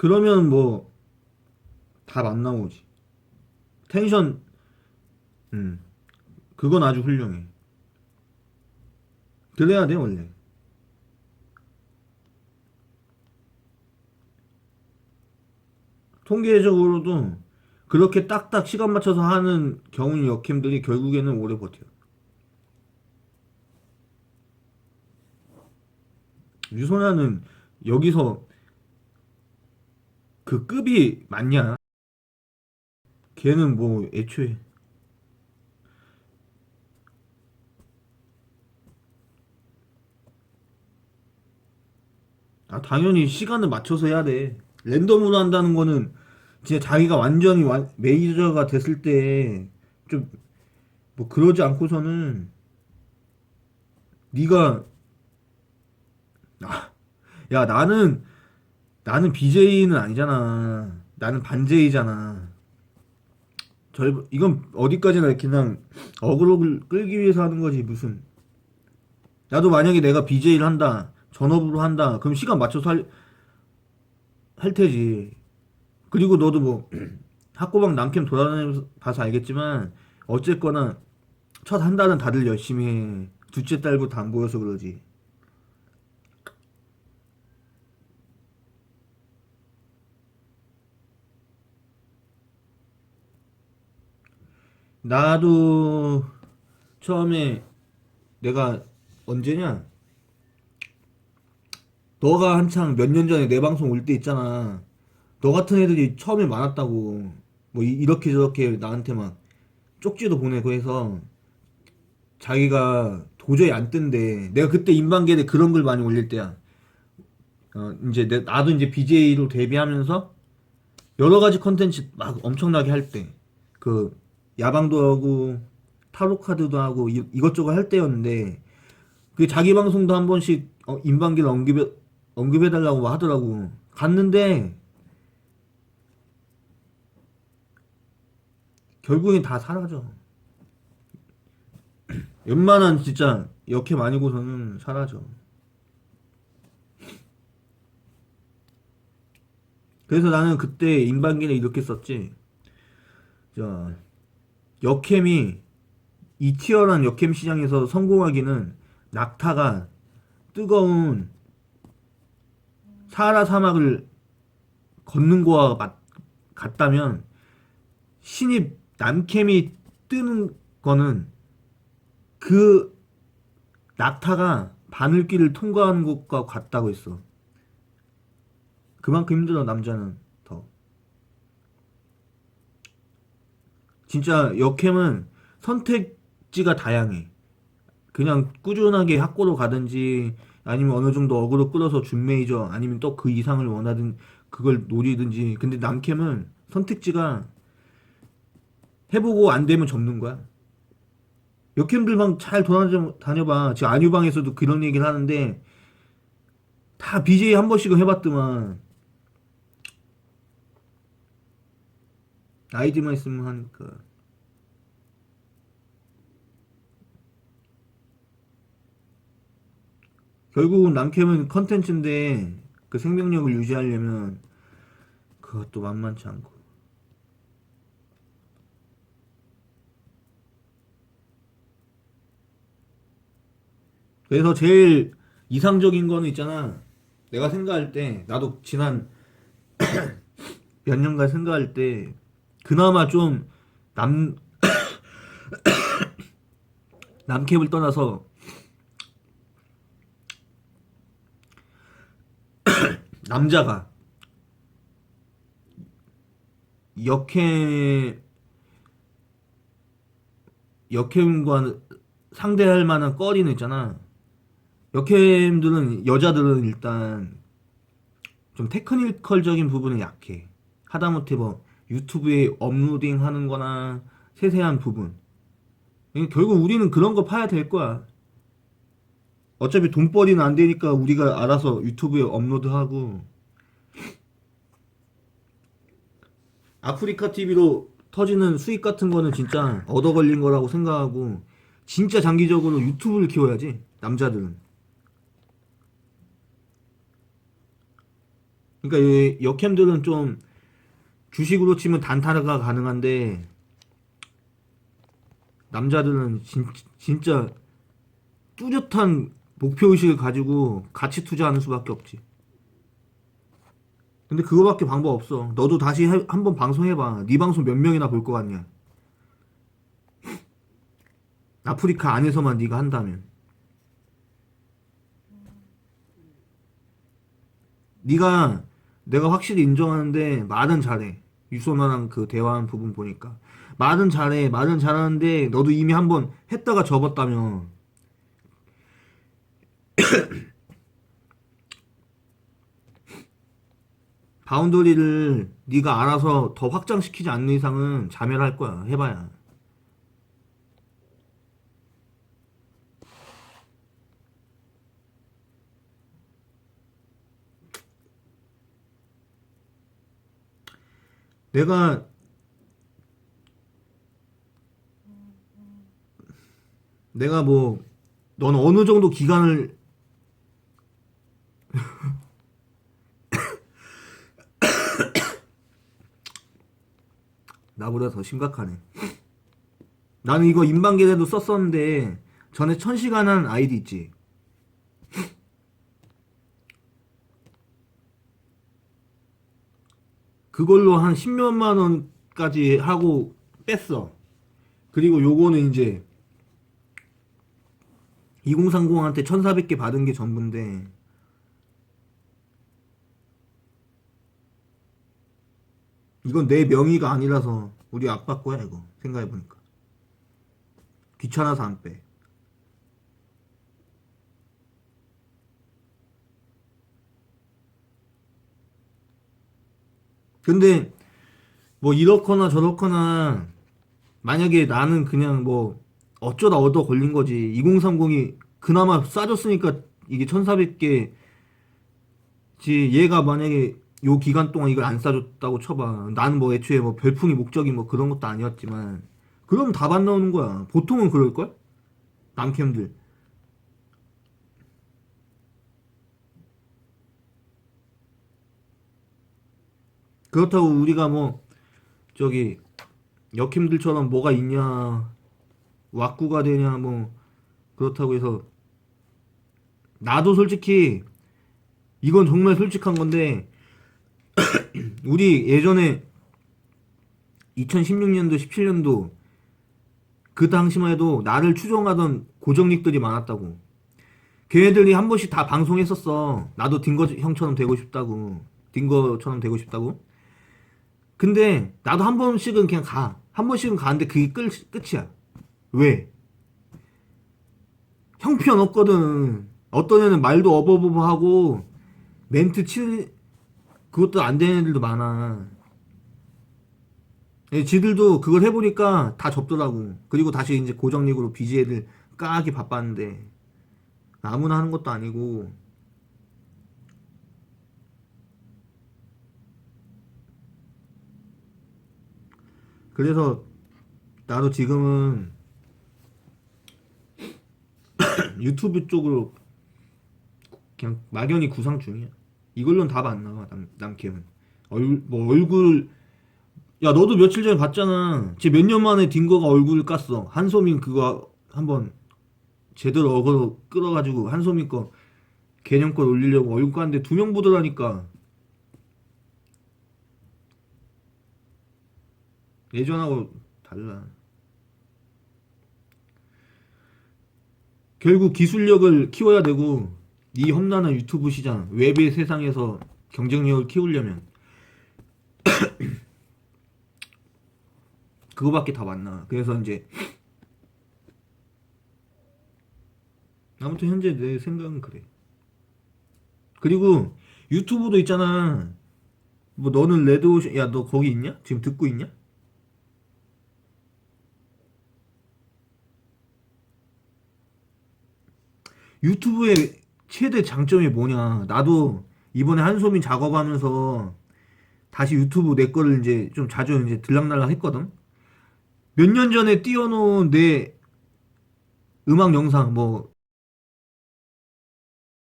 그러면 뭐 답 안 나오지. 텐션 음. 그건 아주 훌륭해. 그래야 돼 원래. 통계적으로도 그렇게 딱딱 시간 맞춰서 하는 경운 역캠들이 결국에는 오래 버텨요. 유소나는 여기서 그 급이 맞냐? 걔는 뭐 애초에 아 당연히 시간을 맞춰서 해야 돼. 랜덤으로 한다는 거는 진짜 자기가 완전히 완- 메이저가 됐을 때 좀 뭐 그러지 않고서는 네가 아, 야 나는 나는 BJ는 아니잖아. 나는 반제이잖아. 절 이건 어디까지나 그냥 어그로를 끌기 위해서 하는 거지 무슨. 나도 만약에 내가 BJ를 한다, 전업으로 한다, 그럼 시간 맞춰서 할, 할 테지. 그리고 너도 뭐 학고방 남캠 돌아다니면서 봐서 알겠지만 어쨌거나 첫 한 달은 다들 열심히 해. 둘째 달부터 안 보여서 그러지. 나도 처음에 내가 언제냐? 너가 한창 몇 년 전에 내 방송 올 때 있잖아. 너 같은 애들이 처음에 많았다고. 뭐 이- 이렇게 저렇게 나한테 막 쪽지도 보내고 해서 자기가 도저히 안 뜬대. 내가 그때 인방계에 그런 글 많이 올릴 때야. 어, 이제 내, 나도 이제 BJ로 데뷔하면서 여러 가지 컨텐츠 막 엄청나게 할 때. 그 야방도 하고 타로 카드도 하고 이, 이것저것 할 때였는데 그 자기 방송도 한 번씩 어, 인방기를 언급해 언급해 달라고 하더라고. 갔는데 결국엔 다 사라져. 웬만한 진짜 역캠 아니고서는 사라져. 그래서 나는 그때 인방기를 이렇게 썼지. 자, 역캠이 이 치열한 역캠 시장에서 성공하기는 낙타가 뜨거운 사하라 사막을 걷는 거와 맞, 같다면 신입 남캠이 뜨는 거는 그 낙타가 바늘길을 통과하는 것과 같다고 했어. 그만큼 힘들어 남자는 더. 진짜 역캠은 선택지가 다양해. 그냥 꾸준하게 학고로 가든지 아니면 어느 정도 어그로 끌어서 준 메이저 아니면 또 그 이상을 원하든 그걸 노리든지 근데 남캠은 선택지가 해보고 안 되면 접는 거야. 역캠들만 잘 돌아다녀봐. 지금 안유방에서도 그런 얘기를 하는데 다 BJ 한 번씩은 해봤더만 아이디만 있으면 하니까. 결국은 남캠은 컨텐츠인데 그 생명력을 유지하려면 그것도 만만치 않고. 그래서 제일 이상적인 거는 있잖아. 내가 생각할 때 나도 지난 몇 년간 생각할 때 그나마 좀 남 남캠을 떠나서 남자가 역캠 역캠과 상대할 만한 거리는 있잖아. 역캠들은 여자들은 일단 좀 테크니컬적인 부분은 약해. 하다못해 뭐 유튜브에 업로딩 하는 거나 세세한 부분. 결국 우리는 그런 거 파야 될 거야. 어차피 돈벌이는 안 되니까 우리가 알아서 유튜브에 업로드하고 아프리카 TV로 터지는 수익 같은 거는 진짜 얻어 걸린 거라고 생각하고 진짜 장기적으로 유튜브를 키워야지 남자들은 그러니까 이 역캠들은 좀 주식으로 치면 단타가 가능한데 남자들은 진, 진짜 뚜렷한 목표의식을 가지고 같이 투자하는 수밖에 없지. 근데 그거밖에 방법 없어. 너도 다시 한번 방송해봐. 네 방송 몇 명이나 볼 것 같냐? 아프리카 안에서만 네가 한다면. 네가 내가 확실히 인정하는데 말은 잘해. 유소나랑 그 대화한 부분 보니까 말은 잘해. 말은 잘하는데 너도 이미 한번 했다가 접었다며. 바운더리를 네가 알아서 더 확장시키지 않는 이상은 자멸할 거야. 해봐야. 내가 내가 뭐넌 어느 정도 기간을 나보다 더 심각하네. 나는 이거 인방계에도 썼었는데 전에 천시간 한 아이디 있지. 그걸로 한 10몇만 원까지 하고 뺐어. 그리고 요거는 이제 2030한테 1400개 받은 게 전부인데 이건 내 명의가 아니라서 우리 아빠 거야 이거 생각해보니까 귀찮아서 안 빼. 근데 뭐 이렇거나 저렇거나 만약에 나는 그냥 뭐 어쩌다 얻어 걸린 거지. 2030이 그나마 싸졌으니까 이게 1400개 지 얘가 만약에 요 기간 동안 이걸 안 싸줬다고 쳐봐. 나는 뭐 애초에 뭐 별풍이 목적이 뭐 그런 것도 아니었지만 그럼 답 안 나오는 거야. 보통은 그럴걸? 남캠들 그렇다고 우리가 뭐 저기 역힘들처럼 뭐가 있냐 왁구가 되냐 뭐 그렇다고 해서 나도 솔직히 이건 정말 솔직한 건데 우리 예전에 2016년도 17년도 그 당시만 해도 나를 추종하던 고정릭들이 많았다고. 걔네들이 한 번씩 다 방송했었어. 나도 딩거 형처럼 되고 싶다고. 딩거처럼 되고 싶다고 근데 나도 한 번씩은 그냥 가. 한 번씩은 가는데 그게 끝, 끝이야. 왜? 형편 없거든. 어떤 애는 말도 어버버버 하고 멘트 칠 그것도 안 되는 애들도 많아. 예, 지들도 그걸 해보니까 다 접더라고. 그리고 다시 이제 고정릭으로 BJ를 까기 바빴는데 아무나 하는 것도 아니고 그래서 나도 지금은 유튜브 쪽으로 그냥 막연히 구상 중이야. 이걸로는 답 안 나와 남 남캠은 얼, 뭐 얼굴 야 너도 며칠 전에 봤잖아. 쟤 몇 년 만에 딩거가 얼굴 깠어. 한소민 그거 한번 제대로 어그로 끌어가지고 한소민 거 개념 거 올리려고 얼굴 깠는데 두 명 보더라니까. 예전하고 달라. 결국 기술력을 키워야 되고 이 험난한 유튜브 시장, 웹의 세상에서 경쟁력을 키우려면 그거밖에 다 맞나. 그래서 이제 아무튼 현재 내 생각은 그래. 그리고 유튜브도 있잖아. 뭐 너는 레드오션 야 너 거기 있냐? 지금 듣고 있냐? 유튜브의 최대 장점이 뭐냐? 나도 이번에 한소민 작업하면서 다시 유튜브 내 거를 이제 좀 자주 이제 들락날락 했거든. 몇 년 전에 띄워놓은 내 음악 영상 뭐